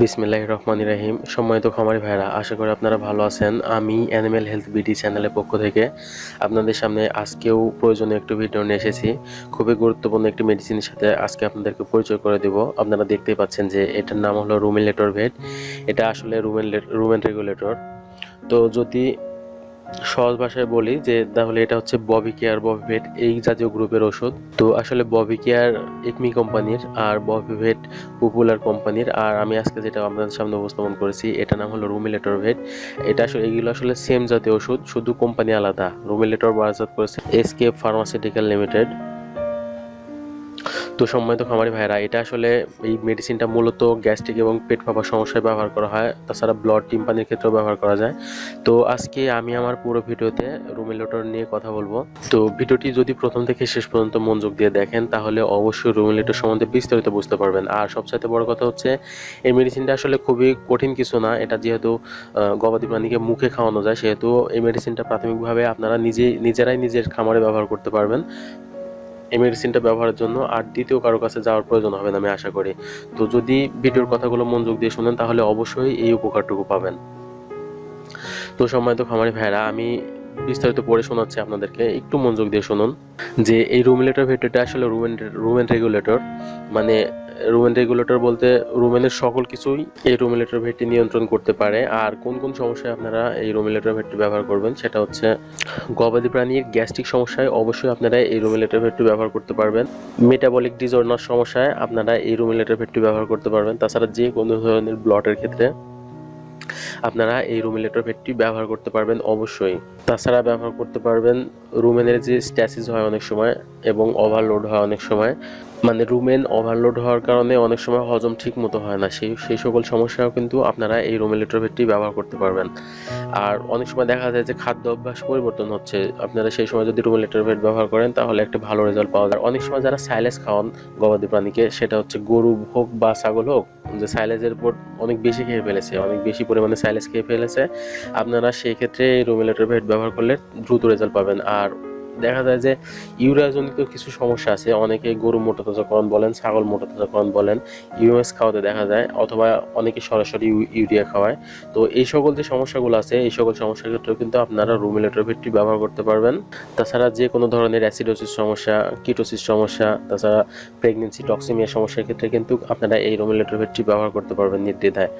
বিসমিল্লাহ রহমান রাহিম। সম্মানিত খামারি ভাইরা আশা করি আপনারা ভালো আছেন। আমি অ্যানিম্যাল হেলথ বিডি চ্যানেলের পক্ষ থেকে আপনাদের সামনে আজকেও প্রয়োজনীয় একটি ভিডিও নিয়ে এসেছি। খুবই গুরুত্বপূর্ণ একটি মেডিসিনের সাথে আজকে আপনাদেরকে পরিচয় করে দেব। আপনারা দেখতেই পাচ্ছেন যে এটার নাম হলো রুমেলেটর ভেট এটা আসলে রুমেন রুমেন রেগুলেটর তো যদি সহজ ভাষায় বলি যে, তাহলে এটা হচ্ছে ববি কেয়ার ববিভেট এই জাতীয় গ্রুপের ওষুধ। তো আসলে ববি কেয়ার একমি কোম্পানির আর ববিভেট পপুলার কোম্পানির আর আমি আজকে যেটা আপনাদের সামনে উপস্থাপন করেছি এটা নাম হলো রুমিলেটর ভেট এটা আসলে, এগুলো আসলে সেম জাতীয় ওষুধ, শুধু কোম্পানি আলাদা। রুমিলেটর বারাজাত করেছে এসকে ফার্মাসিউটিক্যাল লিমিটেড তো সম্মানিত খামারি ভাইরা এটা আসলে এই মেডিসিনটা মূলত গ্যাস্ট্রিক এবং পেট ফাঁপার সমস্যায় ব্যবহার করা হয়, তাছাড়া ব্লড টিম্পানির ক্ষেত্রেও ব্যবহার করা যায়। তো আজকে আমি আমার পুরো ভিডিওতে রুমিলেটর নিয়ে কথা বলব। তো ভিডিওটি যদি প্রথম থেকে শেষ পর্যন্ত মনোযোগ দিয়ে দেখেন, তাহলে অবশ্যই রুমিলেটর সম্বন্ধে বিস্তারিত বুঝতে পারবেন। আর সবচাইতে বড় কথা হচ্ছে, এই মেডিসিনটা আসলে খুবই কঠিন কিছু না, এটা যেহেতু গবাদি প্রাণীকে মুখে খাওয়ানো যায়, সেহেতু এই মেডিসিনটা প্রাথমিকভাবে আপনারা নিজে নিজেরাই নিজের খামারে ব্যবহার করতে পারবেন। এই মেডিসিনটা ব্যবহারের জন্য আর দ্বিতীয় কারও কাছে যাওয়ার প্রয়োজন হবে না, আমি আশা করি। তো যদি ভিডিওর কথাগুলো মনোযোগ দিয়ে শুনেন, তাহলে অবশ্যই এই উপকারটুকু পাবেন। তো সময় তো খামারি ভাইরা আমি বিস্তারিত পড়ে শোনাচ্ছি আপনাদেরকে। একটু মনোযোগ দিয়ে শুনুন যে এই রুমিলেটর ভেটরটা আসলে রুমেন রুমেন রেগুলেটর মানে রুমেন রেগুলেটর বলতে রুমেনের সকল কিছুই এই রুমিলেটর ভেটটি নিয়ন্ত্রণ করতে পারে। আর কোন কোন সমস্যায় আপনারা এই রুমিলেটর ভেটটি ব্যবহার করবেন সেটা হচ্ছে গবাদি প্রাণীর গ্যাস্ট্রিক সমস্যায় অবশ্যই আপনারা এই রুমিলেটর ভেটটি ব্যবহার করতে পারবেন। মেটাবলিক ডিজঅর্ডার সমস্যায় আপনারা এই রুমিলেটর ভেটটি ব্যবহার করতে পারবেন। তাছাড়া যে কোনো ধরনের ব্লটের ক্ষেত্রে আপনারা এই রুমিলেটর ভেটটি ব্যবহার করতে পারবেন অবশ্যই। তাছাড়া ব্যবহার করতে পারবেন রুমেনের যে স্ট্যাসিস হয় অনেক সময় এবং ওভারলোড হয় অনেক সময়। মানে রুমেন ওভারলোড হওয়ার কারণে অনেক সময় হজম ঠিক মতো হয় না। সেই সেই সকল সমস্যাও কিন্তু আপনারা এই রুমেলেটর ভেটটি ব্যবহার করতে পারবেন। আর অনেক সময় দেখা যায় যে খাদ্য অভ্যাস পরিবর্তন হচ্ছে। আপনারা সেই সময় যদি রুমেলেটর ভেট ব্যবহার করেন, তাহলে একটা ভালো রেজাল্ট পাওয়া যায়। অনেক সময় যারা সাইলেস খাওয়ান গবাদি প্রাণীকে, সেটা হচ্ছে গরু হোক বা ছাগল হোক, যে সাইলেজের উপর অনেক বেশি খেয়ে ফেলেছে, অনেক বেশি পরিমাণে সাইলেজ খেয়ে ফেলেছে, আপনারা সেই ক্ষেত্রে এই রুমেলেটর ভেট ব্যবহার করলে দ্রুত রেজাল্ট পাবেন। আর দেখা যায় যে ইউরিয়াজনিত কিছু সমস্যা আছে। অনেকে গরু মোটা তাজাকরণ বলেন, ছাগল মোটা তাজাকরণ বলেন ইউএস খাওয়াতে দেখা যায়, অথবা অনেকে সরাসরি ইউরিয়া খাওয়ায়। তো এই সকল যে সমস্যাগুলো আছে, এই সকল সমস্যার ক্ষেত্রেও কিন্তু আপনারা রুমিলেটর ভিত্তি ব্যবহার করতে পারবেন। তাছাড়া যে কোনো ধরনের অ্যাসিডোসিস সমস্যা, কিটোসিস সমস্যা, তাছাড়া প্রেগনেন্সি, টক্সিমিয়া সমস্যার ক্ষেত্রে কিন্তু আপনারা এই রুমিলেটর ভিত্তি ব্যবহার করতে পারবেন নির্দ্বিধায়।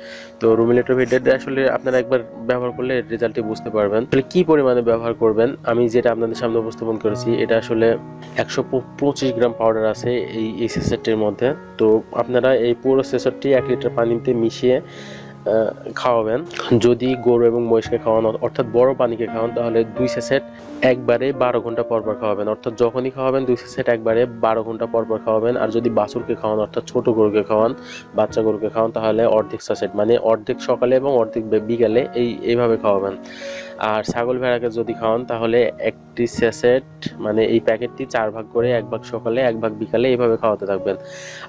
তো রুমিলেটর ভিত্তি আসলে আপনারা একবার ব্যবহার করলে রেজাল্টটি বুঝতে পারবেন। তাহলে কি পরিমাণে ব্যবহার করবেন? আমি যেটা আপনাদের সামনে উপস্থাপন করেছি। এটা আসলে একশো পঁচিশ গ্রাম পাউডার আছে এই এই সেসেটটির মধ্যে। তো আপনারা এই পুরো সেসারটি এক লিটার পানিতে মিশিয়ে খাওয়াবেন। যদি গরু এবং মহিষকে খাওয়ানো অর্থাৎ বড় পানিকে খাওয়ান তাহলে দুই সেসেট একবারে বারো ঘণ্টা পর পর খাওয়াবেন। অর্থাৎ যখনই খাওয়াবেন, দুই সেসেট একবারে বারো ঘণ্টা পর পর খাওয়াবেন। আর যদি বাছুরকে খাওয়ান, অর্থাৎ ছোট গরুকে খাওয়ান, বাচ্চা গরুকে খাওয়ান, তাহলে অর্ধেক সেসেট মানে অর্ধেক সকালে এবং অর্ধেক বিকালে এই, এইভাবে খাওয়াবেন। আর ছাগল ভেড়াকে যদি খাওয়ান, তাহলে একটি সেসেট মানে এই প্যাকেটটি চার ভাগ করে এক ভাগ সকালে, এক ভাগ বিকালে এইভাবে খাওয়াতে থাকবেন।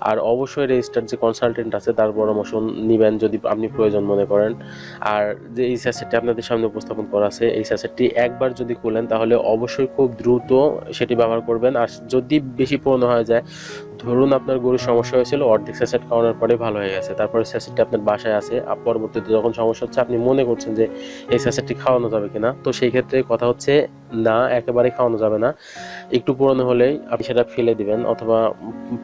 আর অবশ্যই রেজিস্টার যে কনসালটেন্ট আছে, তার পরামর্শ নিবেন যদি আপনি প্রয়োজন মনে করেন। আর যে এই স্যাসেটটি আপনাদের সামনে উপস্থাপন করা আছে, এই স্যাসেটটি একবার যদি খুলেন, তাহলে অবশ্যই খুব দ্রুত সেটি ব্যবহার করবেন। আর যদি বেশি পুরনো হয়ে যায়, ধরুন আপনার গরুর সমস্যা হয়েছিল, অর্ধেক স্যাসেট খাওয়ানোর পরে ভালো হয়ে গেছে। তারপরে স্যাসেটটি আপনার বাসায় আছে পরবর্তীতে যখন সমস্যা হচ্ছে, আপনি মনে করছেন যে এই স্যাসেটটি খাওয়ানো যাবে কিনা। তো সেই ক্ষেত্রে কথা হচ্ছে, না একেবারে খাওয়ানো যাবে না। একটু পুরনো হলেই আপনি সেটা ফেলে দিবেন অথবা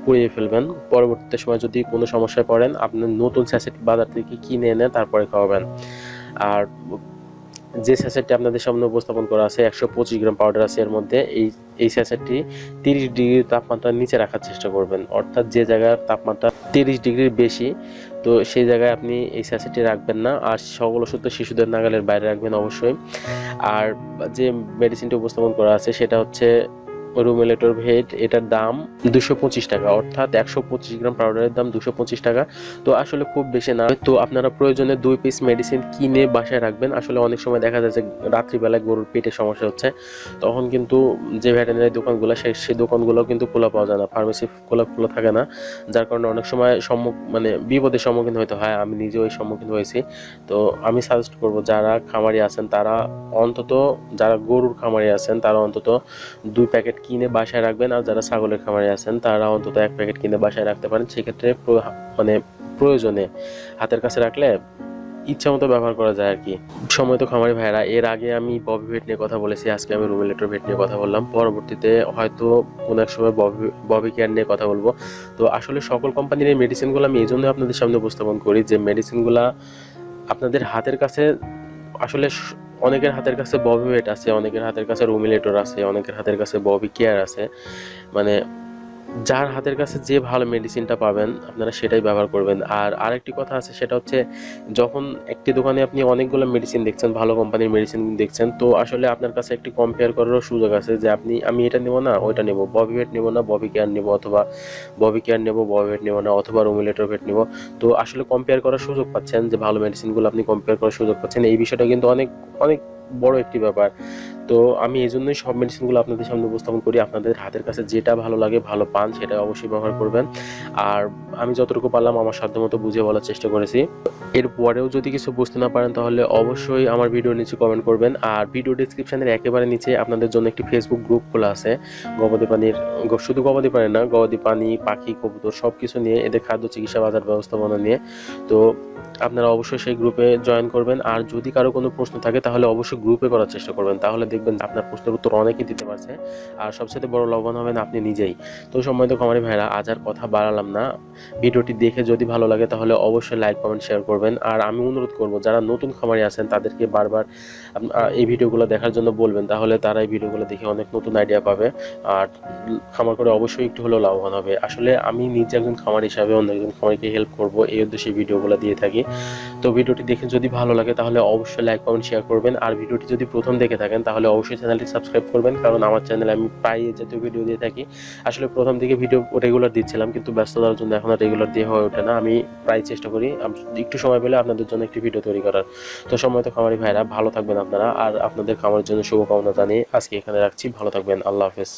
পুড়িয়ে ফেলবেন। পরবর্তীতে সময় যদি কোনো সমস্যায় পড়েন, আপনি নতুন স্যাসেট বাজার থেকে কিনে এনে তারপরে খাওয়াবেন। আর যে স্যাসেটটি আপনাদের সামনে উপস্থাপন করা আছে, একশো পঁচিশ গ্রাম পাউডার আছে এর মধ্যে, এই এই স্যাসেটটি তিরিশ ডিগ্রি তাপমাত্রার নিচে রাখার চেষ্টা করবেন। অর্থাৎ যে জায়গার তাপমাত্রা তিরিশ ডিগ্রির বেশি, তো সেই জায়গায় আপনি এই স্যাসেটটি রাখবেন না। আর সকল ওষুধ শিশুদের নাগালের বাইরে রাখবেন অবশ্যই। আর যে মেডিসিনটি উপস্থাপন করা আছে, সেটা হচ্ছে রুমেলেটর ভেট এটার দাম দুশো পঁচিশ টাকা, অর্থাৎ একশো পঁচিশ গ্রাম পাউডারের দাম দুশো পঁচিশ টাকা। তো আসলে খুব বেশি না। তো আপনারা প্রয়োজনে দুই পিস মেডিসিন কিনে বাসায় রাখবেন। আসলে অনেক সময় দেখা যায় যে রাত্রিবেলায় গরুর পেটে সমস্যা হচ্ছে। তখন কিন্তু যে ভেটেরিনারি দোকানগুলো সেই সেই দোকানগুলো কিন্তু খোলা পাওয়া যায় না। ফার্মেসি খোলা খোলা থাকে না। যার কারণে অনেক সময় সম্মুখ মানে বিপদের সম্মুখীন হতে হয়। আমি নিজেও এই সম্মুখীন হয়েছি। তো আমি সাজেস্ট করব, যারা খামারি আছেন, তারা অন্তত, যারা গরুর খামারি আছেন, তারা অন্তত দুই প্যাকেট কিনে বাসায় রাখবেন আর যারা ছাগলের খামারে আছেন, তারা অন্তত এক প্যাকেট কিনে বাসায় রাখতে পারেন। সেক্ষেত্রে মানে প্রয়োজনে হাতের কাছে রাখলে ইচ্ছা মতো ব্যবহার করা যায় আর কি সময় তো খামারি ভাইরা এর আগে আমি ববি ভেট নিয়ে কথা বলেছি, আজকে আমি রুমিলেটর ভেট নিয়ে কথা বললাম। পরবর্তীতে হয়তো কোনো এক সময় ববি ববি কেয়ার নিয়ে কথা বলব। তো আসলে সকল কোম্পানির এই মেডিসিনগুলো আমি এই জন্য আপনাদের সামনে উপস্থাপন করি যে মেডিসিনগুলা আপনাদের হাতের কাছে আসলে অনেকের হাতের কাছে ববি ওয়েট আছে, অনেকের হাতের কাছে রুমিলেটর আছে, অনেকের হাতের কাছে ববি কেয়ার আছে। মানে যার হাতের কাছে যে ভালো মেডিসিনটা পাবেন, আপনারা সেটাই ব্যবহার করবেন। আর আরেকটি কথা আছে, সেটা হচ্ছে যখন একটি দোকানে আপনি অনেকগুলো মেডিসিন দেখছেন, ভালো কোম্পানির মেডিসিন দেখছেন, তো আসলে আপনার কাছে একটি কম্পেয়ার করারও সুযোগ আছে যে আপনি, আমি এটা নেব না, ওইটা নেব। ববি ভেট নেব না ববি কেয়ার নেব অথবা ববি কেয়ার নেব ববি ভেট নেব না, অথবা রুমিলেটর ভেট নেব। তো আসলে কম্পেয়ার করার সুযোগ পাচ্ছেন যে ভালো মেডিসিনগুলো আপনি কম্পেয়ার করার সুযোগ পাচ্ছেন। এই বিষয়টা কিন্তু অনেক অনেক বড় একটি ব্যাপার। তো আমি এই জন্যই সব মেডিসিনগুলো আপনাদের সামনে উপস্থাপন করি। আপনাদের হাতের কাছে যেটা ভালো লাগে, ভালো পান সেটা অবশ্যই ব্যবহার করবেন। আর আমি যতটুকু পারলাম, আমার সাধ্য মতো বুঝিয়ে বলার চেষ্টা করেছি। এরপরেও যদি কিছু বুঝতে না পারেন, তাহলে অবশ্যই আমার ভিডিও নিচে কমেন্ট করবেন। আর ভিডিও ডিসক্রিপশনের একেবারে নিচে আপনাদের জন্য একটি ফেসবুক গ্রুপ খোলা আছে। গবাদি পানির শুধু গবাদি পানি না, গবাদি পানি, পাখি, কবুতর সব কিছু নিয়ে এদের খাদ্য চিকিৎসা বাজার ব্যবস্থাপনা নিয়ে। তো আপনারা অবশ্যই সেই গ্রুপে জয়েন করবেন। আর যদি কারও কোনো প্রশ্ন থাকে, তাহলে অবশ্যই গ্রুপে করার চেষ্টা করবেন, তাহলে দেখবেন আপনার প্রশ্নের উত্তর অনেকেই দিতে পারছে। আর সবচেয়ে বড় লাভবান হবেন আপনি নিজেই। তো সময় তো খামারি ভাইরা আজ আর কথা বাড়ালাম না। ভিডিওটি দেখে যদি ভালো লাগে, তাহলে অবশ্যই লাইক কমেন্ট শেয়ার করবেন। আর আমি অনুরোধ করব, যারা নতুন খামারি আছেন, তাদেরকে বারবার এই ভিডিওগুলো দেখার জন্য বলবেন, তাহলে তারা এই ভিডিওগুলো দেখে অনেক নতুন আইডিয়া পাবে। আর খামার করে অবশ্যই একটু হলেও লাভবান হবে। আসলে আমি নিজে একজন খামার হিসাবে অন্য একজন খামারিকে হেল্প করব, এই উদ্দেশ্যে ভিডিওগুলো দিয়ে থাকি। তো ভিডিওটি দেখে যদি ভালো লাগে, তাহলে অবশ্যই লাইক কমেন্ট শেয়ার করবেন। আর ভিডিওটি যদি প্রথম দেখে থাকেন, তাহলে অবশ্যই চ্যানেলটি সাবস্ক্রাইব করবেন। কারণ আমার চ্যানেলে আমি প্রায় জাতীয় ভিডিও দিয়ে থাকি। আসলে প্রথম দিকে ভিডিও রেগুলার দিচ্ছিলাম, কিন্তু ব্যস্ততার জন্য এখন আর রেগুলার দিয়ে হয়ে ওঠে না। আমি প্রায় চেষ্টা করি একটু সময় পেলে আপনাদের জন্য একটি ভিডিও তৈরি করার। তো সময় তো খামারি ভাইরা, ভালো থাকবেন আপনারা, আর আপনাদের খামারের জন্য শুভকামনা জানিয়ে আজকে এখানে রাখছি। ভালো থাকবেন, আল্লাহ হাফেজ।